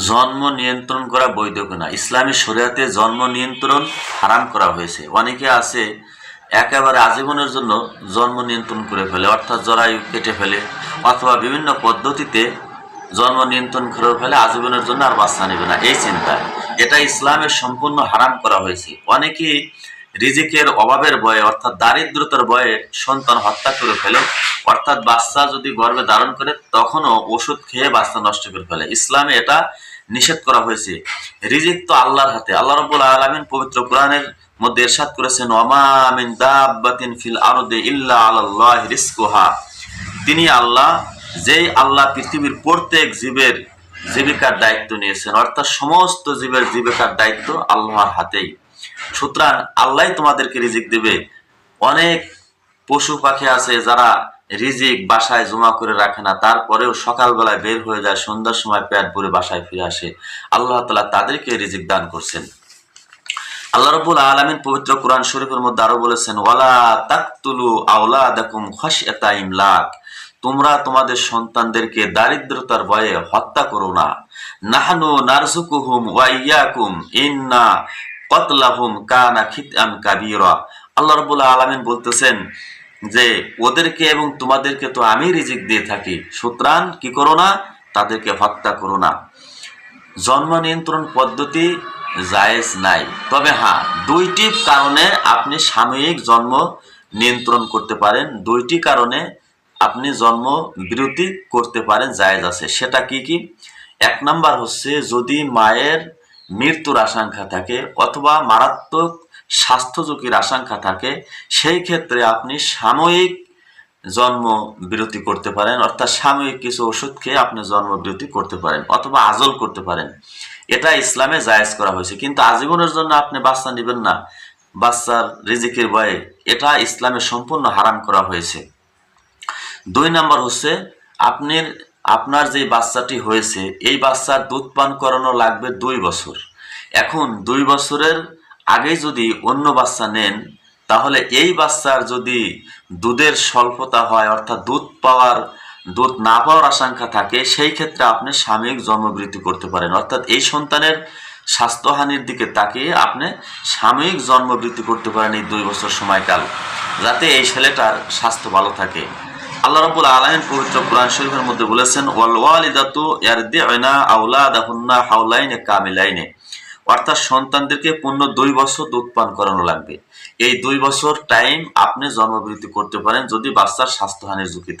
জন্ম নিয়ন্ত্রণ করা বৈধ কিনা? ইসলামী শরিয়াতে জন্ম নিয়ন্ত্রণ হারাম করা হয়েছে। অনেকে আছে একেবারে আজীবনের জন্য জন্ম নিয়ন্ত্রণ করে ফেলে, অর্থাৎ জরায়ু কেটে ফেলে, অথবা বিভিন্ন পদ্ধতিতে জন্ম নিয়ন্ত্রণ করে ফেলে, আজীবনের জন্য আর বাচ্চা নেবে না। এই চিন্তা। এটা ইসলামের সম্পূর্ণ হারাম করা হয়েছে। অনেকেই রিজিকের অভাবের ভয়ে, অর্থাৎ দারিদ্রতার ভয়ে সন্তান হত্যা করে ফেলে। অর্থাৎ বাচ্চা যদি গর্ভে ধারণ করে, তখনও ওষুধ খেয়ে বাচ্চা নষ্ট করে ফেলে। ইসলামে এটা নিষেধ করা হয়েছে। রিজিক তো আল্লাহর হাতে। আল্লাহ রবুল আলমিন পবিত্র কোরআনের মধ্যে এরশাদ করেছেন ওমা মিন দাব্বাতিন ফিল আরদে ইল্লা আলাল্লাহ রিজকুহা। তিনি আল্লাহ, যেই আল্লাহ পৃথিবীর প্রত্যেক জীবের জীবিকার দায়িত্ব নিয়েছেন। অর্থাৎ সমস্ত জীবের জীবিকার দায়িত্ব আল্লাহর হাতেই। সুতরাং আল্লাহ তোমাদেরকে রিজিক দেবে। অনেক পশু পাখি আছে যারা রিজিক বাসায় জমা করে রাখে না, তারপরেও সকালবেলায় বের হয়ে যায়, সন্ধ্যার সময় পেট ভরে বাসায় ফিরে আসে। আল্লাহ তালা তাদেরকে রিজিক দান করছেন। আল্লাহ রবুল আলমিন পবিত্র কোরআন শরীফের মধ্যে আরও বলেছেন, ওয়ালা তাকতুলু আউলা দেখুম খস এতা ইমলাক। তোমরা তোমাদের সন্তানদেরকে দারিদ্রতার ভয়ে হত্যা করো না। নাহানু নারজুকুহুম ওয়াইয়াকুম ইন্না কতলাহুম কানা খিতান কাবীরা। আল্লাহ রাব্বুল আলামিন বলতেছেন যে, ওদেরকে এবং তোমাদেরকে তো আমি রিজিক দিয়ে থাকি। সুতরাং কি করো না, তাদেরকে হত্যা করো না। জন্ম নিয়ন্ত্রণ পদ্ধতি জায়েজ নাই। তবে হ্যাঁ দুইটি কারণে আপনি সাময়িক জন্ম নিয়ন্ত্রণ করতে পারেন। দুইটি কারণে আপনি জন্ম বিরতি করতে পারেন, জায়েজ আছে। সেটা কি কি? এক নাম্বার হচ্ছে যদি মায়ের মৃত্যুর আশঙ্কা থাকে অথবা মারাত্মক স্বাস্থ্য ঝুঁকির আশঙ্কা থাকে, সেই ক্ষেত্রে আপনি সাময়িক জন্ম বিরতি করতে পারেন, অর্থাৎ সাময়িক কিছু ওষুধ খেয়ে আপনি জন্ম বিরতি করতে পারেন অথবা আজল করতে পারেন। এটা ইসলামে জায়েজ করা হয়েছে, কিন্তু আজীবনের জন্য আপনি বাচ্চা নেবেন না, বাচ্চার রিজিকের ভয়ে। এটা ইসলামে সম্পূর্ণ হারাম করা হয়েছে। দুই নাম্বার হচ্ছে, আপনার আপনার যে বাচ্চাটি হয়েছে, এই বাচ্চার দুধ পান করানো লাগবে দুই বছর। এখন দুই বছরের আগে যদি অন্য বাচ্চা নেন, তাহলে এই বাচ্চার যদি দুধের স্বল্পতা হয়, অর্থাৎ দুধ পাওয়ার, দুধ না পাওয়ার আশঙ্কা থাকে, সেই ক্ষেত্রে আপনি সাময়িক জন্মবৃত্তি করতে পারেন। অর্থাৎ এই সন্তানের স্বাস্থ্যহানির দিকে তাকিয়ে আপনি সাময়িক জন্মবৃত্তি করতে পারেন এই দুই বছর সময়কাল, যাতে এই ছেলেটার স্বাস্থ্য ভালো থাকে। আল্লাহ রাব্বুল আলামিন পবিত্র কোরআন শরীফের মধ্যে বলেছেন, ওয়াল ওয়ালিদাতু ইয়ারদিউনা আওলাদাহুন্না হাওলাইনে কামিলাইনে। অর্থাৎ সন্তানদেরকে পূর্ণ দুই বছর দুধ পান করানো লাগবে। এই দুই বছর টাইম আপনি জন্মবৃত্তি করতে পারেন যদি বাচ্চার স্বাস্থ্যহানির ঝুঁকি থাকে।